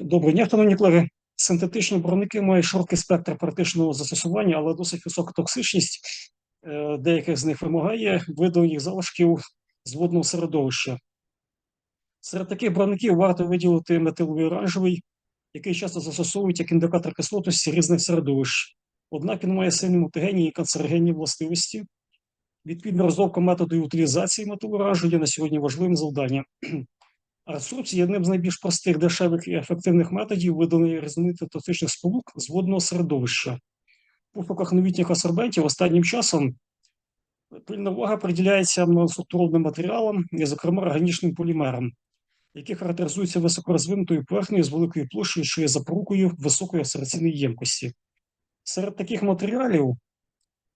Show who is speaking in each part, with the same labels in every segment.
Speaker 1: Доброго дня, шановні колеги. Синтетичні броники мають широкий спектр практичного застосування, але досить висока токсичність. Е, Деяких з них вимагає видалення залишків з водного середовища. Серед таких броників варто виділити метиловий оранжевий, який часто застосовують як індикатор кислотності різних середовищ. Однак він має сильні мутагенні і канцерогенні властивості. Відповідно, розробка методу утилізації металоранжу є на сьогодні важливим завданням. Ресурс є одним з найбільш простих, дешевих і ефективних методів видалення різноманітних токсичних сполук з водного середовища. У пошуках новітніх асорбентів останнім часом пильна увага приділяється моноструктурним матеріалам, і, зокрема, органічним полімерам, які характеризуються високорозвинутою поверхнею з великою площею, що є запорукою високої асоціаційної ємкості. Серед таких матеріалів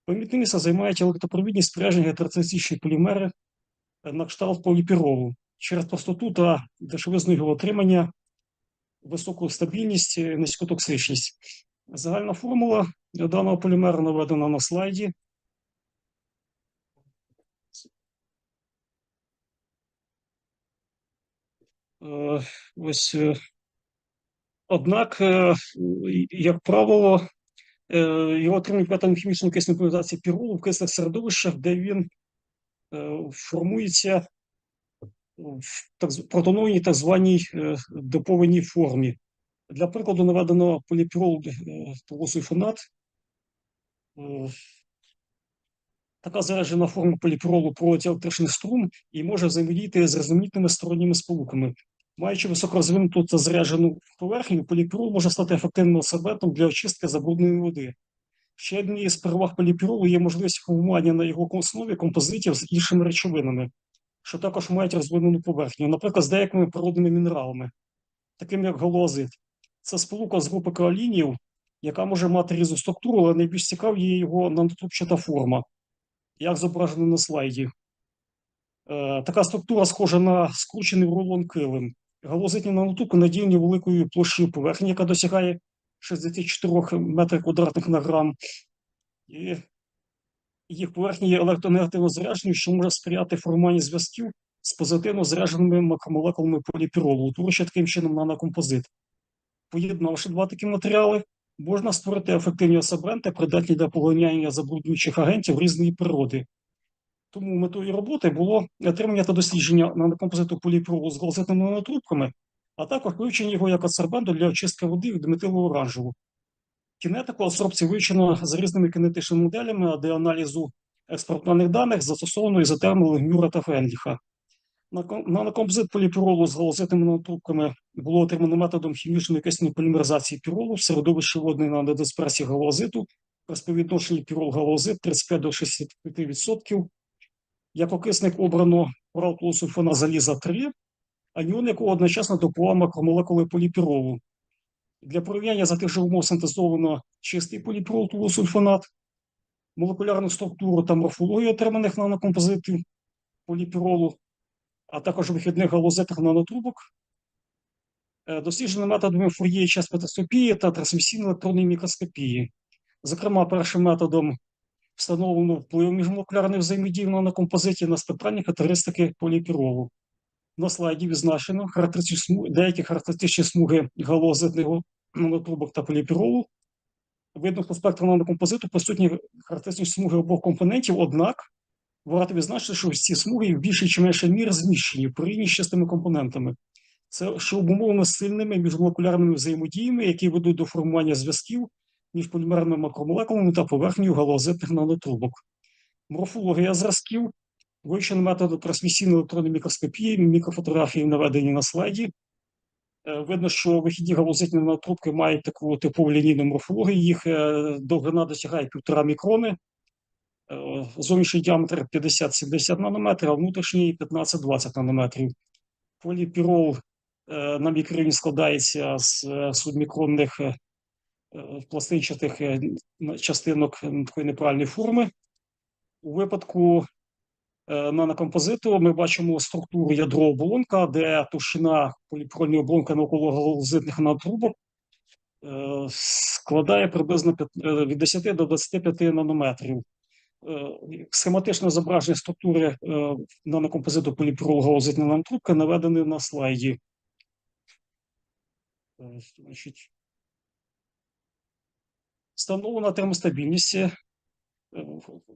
Speaker 1: помітне місце займають електропровідні спряжені гетероцистичні полімери на кшталт поліпіролу через простоту та дешевизну його отримання, високу стабільність, і низьку токсичність. Загальна формула даного полімеру наведена на слайді. Е, Ось, е, однак, е, як правило, е, його отримують методом хімічної кисної поляризації в кислих середовищах, де він е, формується в так протонованій так званій е, допованій формі. Для прикладу наведено поліпірол е, полусульфонат. Е, Така заряджена форма поліпіролу проводить електричний струм і може взаємодіяти з різноманітними сторонніми сполуками. Маючи високорозвинуту та заряджену поверхню, поліпірол може стати ефективним абсорбентом для очистки забрудненої води. Ще однією з переваг поліпіролу є можливість формування на його основі композитів з іншими речовинами що також мають розвинену поверхню, наприклад, з деякими природними мінералами, такими як галоазит. Це сполука з групи каолінів, яка може мати різну структуру, але найбільш цікава є його нанотрубчата форма, як зображено на слайді. Е, така структура схожа на скручений рулон килим. Галозитні нанотрубки наділені великою площею поверхні, яка досягає 64 метрів квадратних на грам. І їх поверхні є електронегативно зарядженою, що може сприяти формуванню зв'язків з позитивно зарядженими макромолекулами поліпіролу, утворюючи таким чином нанокомпозит. Поєднавши два такі матеріали, можна створити ефективні асорбенти, придатні для поглиняння забруднюючих агентів різної природи. Тому метою роботи було отримання та дослідження нанокомпозиту поліпіролу з галзитними нанотрубками, а також вивчення його як асорбенту для очистки води від метилу оранжеву. Кінетику абсорбції вивчено з різними кінетичними моделями, а для аналізу експертних даних застосовано ізотерми Легмюра та Фенліха. Нако- Нанокомпозит поліпіролу з галозитними нанотрубками було отримано методом хімічної кисної полімеризації піролу в середовищі водної нанодисперсії галозиту при співвідношенні пірол-галозит 35 до 65%. Як окисник обрано уралполусульфона заліза 3, аніон якого одночасно допомагає макромолекули поліпіролу. Для порівняння за тих же умов синтезовано чистий поліпіролтулосульфонат, молекулярну структуру та морфологію отриманих нанокомпозитів поліпіролу, а також вихідних галозитних нанотрубок, Е, досліджено методами фур'є час та трансмісійної електронної мікроскопії. Зокрема, першим методом встановлено вплив міжмолекулярних взаємодій в нанокомпозиті на спектральні характеристики поліпіролу. На слайді відзначено характеристичні смуги, деякі характеристичні смуги галозитних нанотрубок та поліпіролу. Видно по спектру нанокомпозиту присутні характеристичні смуги обох компонентів, однак варто відзначити, що ці смуги в більшій чи меншій мірі зміщені порівняно з чистими компонентами. Це що обумовлено сильними міжмолекулярними взаємодіями, які ведуть до формування зв'язків між полімерними макромолекулами та поверхнею галозитних нанотрубок. Морфологія зразків вивчена методом трансмісійної електронної мікроскопії, мікрофотографії наведені на слайді. Е, Видно, що вихідні галузитні нанотрубки мають таку типову лінійну морфологію, їх е, довжина досягає 1,5 мікрони, е, зовнішній діаметр 50-70 нанометрів, а внутрішній 15-20 нанометрів. Поліпірол на мікрорівні складається з субмікронних пластинчатих частинок такої неправильної форми. У випадку е, нанокомпозиту ми бачимо структуру ядро оболонка, де товщина поліпірольної оболонки навколо галузитних нанотрубок е, складає приблизно е, від 10 до 25 нанометрів. Схематичне зображення структури нанокомпозиту поліпірол галузитної нанотрубки наведене на слайді. Значить, встановлена термостабільність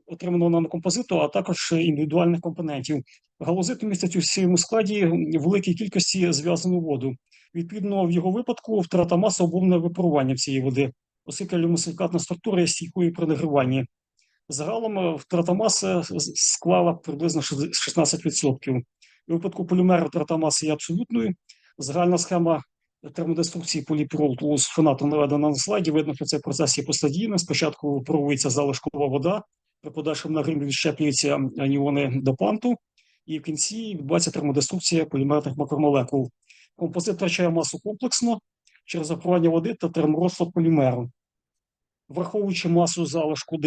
Speaker 1: отриманого нанокомпозиту, а також індивідуальних компонентів. Галозит містить у своєму складі великій кількості зв'язану воду. Відповідно, в його випадку втрата маси обумне випарування цієї води, оскільки люмосилікатна структура є стійкою при нагріванні. Загалом е, втрата маси склала приблизно 16%. У випадку полімеру втрата маси є абсолютною. Загальна схема термодеструкції поліпіролу з фонатом наведена на слайді. Видно, що цей процес є постадійним. Спочатку випаровується залишкова вода, при подальшому нагріві відщеплюються аніони до панту, і в кінці відбувається термодеструкція полімерних макромолекул. Композит втрачає масу комплексно через запарування води та терморозтвор полімеру. Враховуючи масу залишку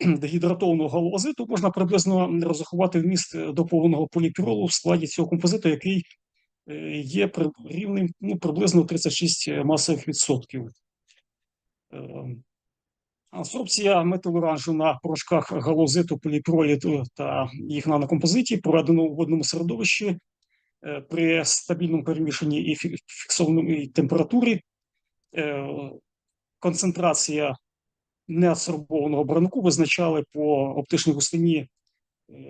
Speaker 1: дегідратованого галозиту, можна приблизно розрахувати вміст е, доповненого поліпіролу в складі цього композиту, який е, є при- рівним ну, приблизно 36 масових відсотків. Е, Абсорбція метилоранжу на порошках галозиту, поліпіроліту та їх нанокомпозиті проведено в водному середовищі е, при стабільному перемішанні і фі- фіксованій температурі. Е, Концентрація неадсорбованого барнику визначали по оптичній густині е,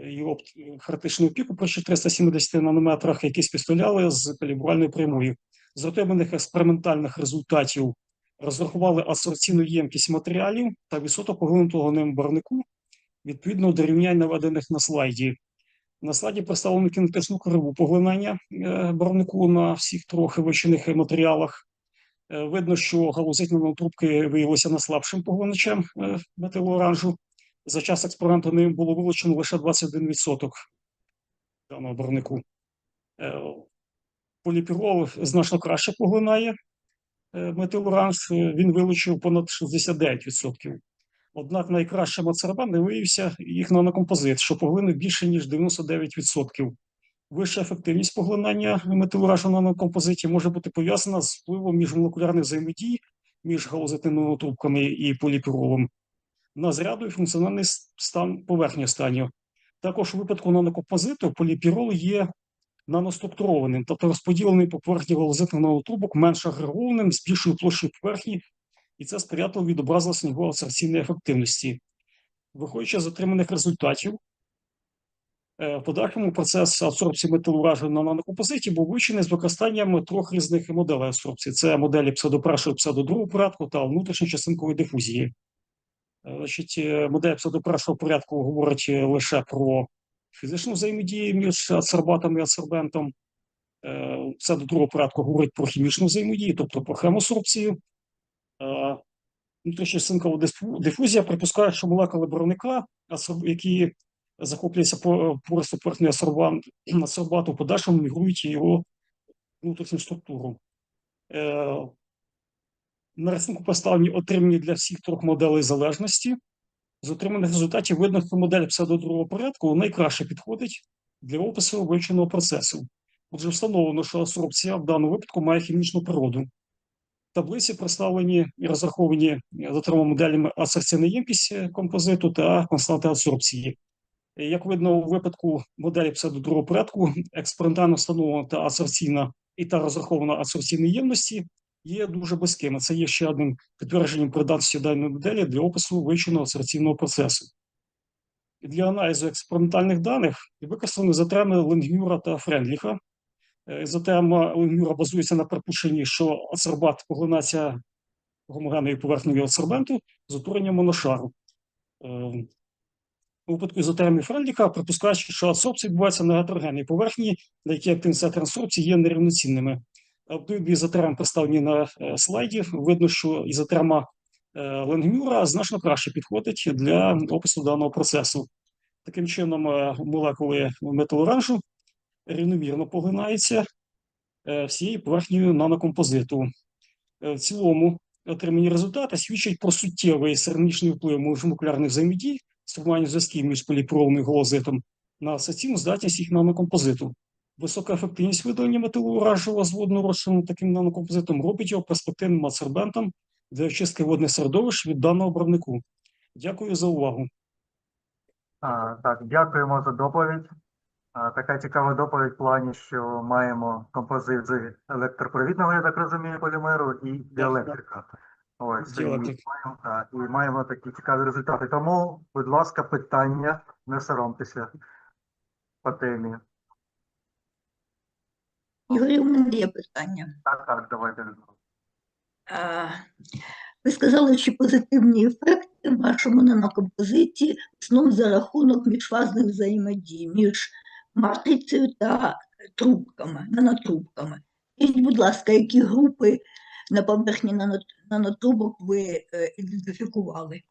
Speaker 1: його опт- хаотичного піку при 370 нанометрах, які співставляли з калібрувальною прямою. З отриманих експериментальних результатів розрахували асорційну ємкість матеріалів та відсоток поглинутого ним барнику відповідно до рівнянь, наведених на слайді. На слайді представлено кінетичну криву поглинання е, барнику на всіх трьох вивчених матеріалах. Е, Видно, що галузитні нанотрубки виявилися найслабшим поглиначем е, метилооранжу. За час експерименту ним було вилучено лише 21% даного барвнику. Е, Поліпірол значно краще поглинає е, метилоранж, е, він вилучив понад 69%. Однак найкращим ацербан не виявився їх нанокомпозит, що поглинув більше, ніж 99%. Вища ефективність поглинання метилоражу в нанокомпозиті може бути пов'язана з впливом міжмолекулярних взаємодій між галузитними трубками і поліпіролом на зряду і функціональний стан поверхні станів. Також у випадку нанокомпозиту поліпірол є наноструктурованим, тобто розподілений по поверхні галузитних нанотрубок менш агрегованим, з більшою площею поверхні, і це сприятливо відобразилося його абсорбційної ефективності. Виходячи з отриманих результатів, Е, В подальшому процес абсорбції металуражу на нанокомпозиті був вивчений з використанням трьох різних моделей абсорбції. Це моделі псевдопершого псевдодругого порядку та внутрішньочастинкової дифузії. Е, Значить, е, модель псевдопершого порядку говорить лише про фізичну взаємодію між адсорбатом і адсорбентом. Е, Псевдодругого порядку говорить про хімічну взаємодію, тобто про хемосорбцію. Внутрішньочастинкова дифу- дифузія припускає, що молекули барвника, які захоплюються по просто поверхнею асорбату, в подальшому мігрують його внутрішню структуру. На рисунку поставлені отримані для всіх трьох моделей залежності. З отриманих результатів видно, що модель псевдодругого порядку найкраще підходить для опису вивченого процесу. Отже, встановлено, що асорбція в даному випадку має хімічну природу. В таблиці представлені і розраховані за трьома моделями асорбційна ємкість е, композиту та константи адсорбції. Е, Як видно, у випадку моделі псевдодругого порядку експериментально встановлена та асорбційна і та розрахована асорбційна ємності є дуже близькими. Це є ще одним підтвердженням придатності даної моделі для опису вивченого асорбційного процесу. І Для аналізу експериментальних даних використано ізотерми Ленгмюра та Френдліха. Е, Ізотерма Ленгмюра базується на припущенні, що асорбат поглинається гомогенною поверхнею адсорбенту з утворенням моношару. Е, у випадку ізотермії Френдліха припускаючи, що адсорбція відбувається на гетерогенній поверхні, на якій активність трансорбції є нерівноцінними. Обидві ізотерми представлені на е, слайді. Видно, що ізотерма е, Ленгмюра значно краще підходить для опису даного процесу. Таким чином, е, молекули металоранжу рівномірно поглинаються всією поверхнею нанокомпозиту. В цілому отримані результати свідчать про суттєвий сермічний вплив міжмолекулярних взаємодій сформування зв'язків між поліпровим і голозитом на асоційну здатність їх нанокомпозиту. Висока ефективність видалення металоуражого з водного розчину таким нанокомпозитом робить його перспективним адсорбентом для очистки водних середовищ від даного барвнику. Дякую за увагу.
Speaker 2: А, так, дякуємо за доповідь. А, Така цікава доповідь в плані, що маємо композит з електропровідного, я так розумію, полімеру і діелектрика. Ось, і, маємо, так, і маємо такі цікаві результати. Тому, будь ласка, питання, не соромтеся по темі.
Speaker 3: Ігорі, у мене є питання.
Speaker 2: Так, так, давайте.
Speaker 3: А, Ви сказали, що позитивні ефекти в вашому нанокомпозиті в за рахунок міжфазних взаємодій між матрицею та трубками, нанотрубками. Скажіть, будь ласка, які групи на поверхні нанотрубок ви е, ідентифікували?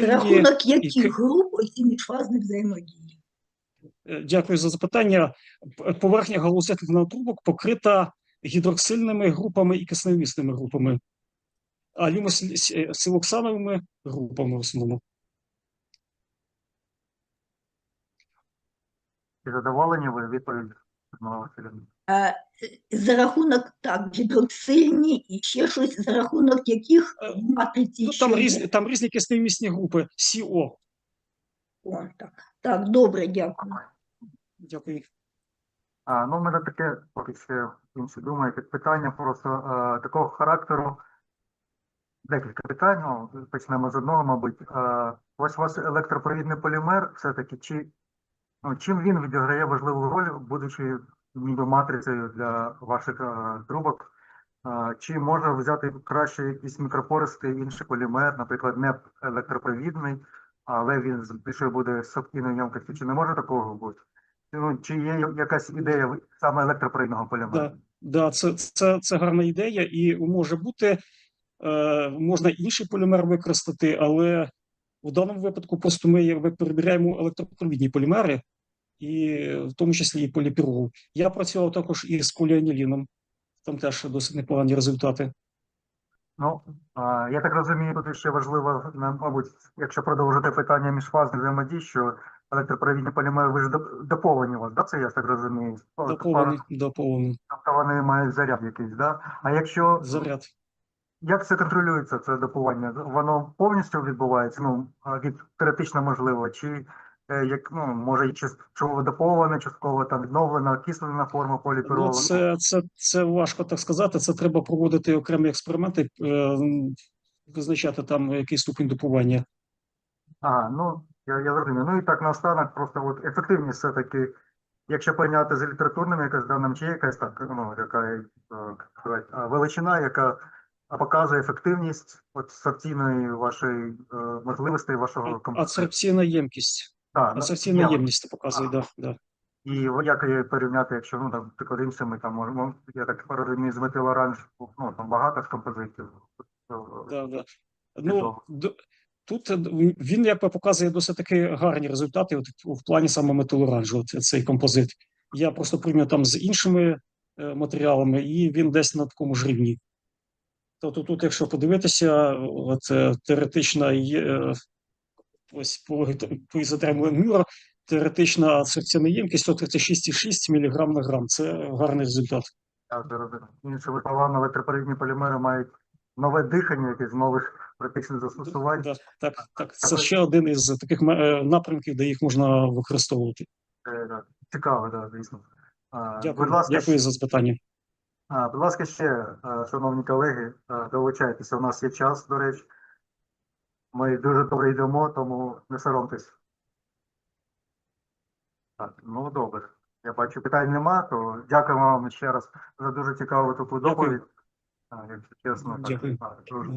Speaker 3: За рахунок яких
Speaker 1: ки-
Speaker 3: груп оці міжфазні взаємодії?
Speaker 1: Е, Дякую за запитання. Поверхня галузетних нанотрубок покрита гідроксильними групами і кисневмісними групами, а люмосилоксановими групами в основному.
Speaker 2: Чи задоволені ви відповідь?
Speaker 3: Е, за рахунок так, гідроксильні і ще щось, за рахунок яких
Speaker 1: Е,
Speaker 3: матриці
Speaker 1: Ну, там різні, там різні кисневмісні групи. СО.
Speaker 3: О, так. так, добре, дякую.
Speaker 1: Дякую.
Speaker 2: А, ну, у мене таке, поки ще інші думають, питання просто е, такого характеру. Декілька питань. Ну, почнемо з одного, мабуть. Е, ось у вас електропровідний полімер, все-таки, чи, ну, чим він відіграє важливу роль, будучи ніби матрицею для ваших е, трубок? Е, чи може взяти краще якийсь мікропористий інший полімер, наприклад, не електропровідний, але він з більшою буде сопкійною ємкістю, чи не може такого бути? Ну, чи є якась ідея саме електропровідного полімеру?
Speaker 1: Да, да, це, це, це гарна ідея, і може бути, е, можна інший полімер використати, але в даному випадку просто ми перебираємо електропровідні полімери, і в тому числі і поліпірол. Я працював також із поліаніліном, там теж досить непогані результати.
Speaker 2: Ну, я так розумію, тут ще важливо, мабуть, якщо продовжити питання міжфазних взаємодій, що електропровідні полімери, ви ж доп- доповнені вас, да? Це я так розумію?
Speaker 1: Доповнений, доповнений
Speaker 2: Тобто вони мають заряд якийсь, да? А якщо,
Speaker 1: заряд.
Speaker 2: як це контролюється, це доповнення? Воно повністю відбувається, ну, від теоретично можливо, чи е, як, ну, може, частково доповнена, частково там відновлена, окислена форма поліпіролу?
Speaker 1: Ну, це, це, це важко так сказати. Це треба проводити окремі експерименти, е, визначати там який ступінь допування.
Speaker 2: А, ну, я, я зрозумів. Ну і так наостанок, просто от ефективність все-таки, якщо порівняти з літературними якось даним, чи якась так, ну, яка е, величина, яка показує ефективність от сорційної вашої е, можливості, вашого комп'ютера.
Speaker 1: Ацерпційна ємкість.
Speaker 2: Так, ну,
Speaker 1: Ацерпційна
Speaker 2: є.
Speaker 1: ємність показує, да, да.
Speaker 2: І як її порівняти, якщо ну там наприклад, іншими, там можемо, я так розумію, з метилоранж, ну там багато ж композитів.
Speaker 1: Да, да. Ну, д- тут е, він якби показує досить таки гарні результати от, в плані саме металоранжу, цей композит. Я просто порівняв там з іншими е, матеріалами, і він десь на такому ж рівні. Тобто тут, якщо подивитися, от е, теоретична є, ось по, по ізотерму Мюра, теоретична серцяна ємкість 136,6 мг на грам. Це гарний результат.
Speaker 2: Так. Іншими словами, електропровідні полімери мають нове дихання, якесь нових застосувань.
Speaker 1: Да, так, так, це ще один із таких е, напрямків, де їх можна використовувати.
Speaker 2: Е, так, Цікаво, так, звісно.
Speaker 1: Дякую,
Speaker 2: Будь ласка,
Speaker 1: дякую за запитання.
Speaker 2: будь ласка, ще, е, шановні колеги, долучайтеся. У нас є час, до речі. Ми дуже добре йдемо, тому не соромтесь. Так, ну добре. Я бачу, питань нема, то дякуємо вам ще раз за дуже цікаву таку
Speaker 1: Дякую.
Speaker 2: доповідь. А, Якщо чесно, так,
Speaker 1: Дякую.
Speaker 2: так, дуже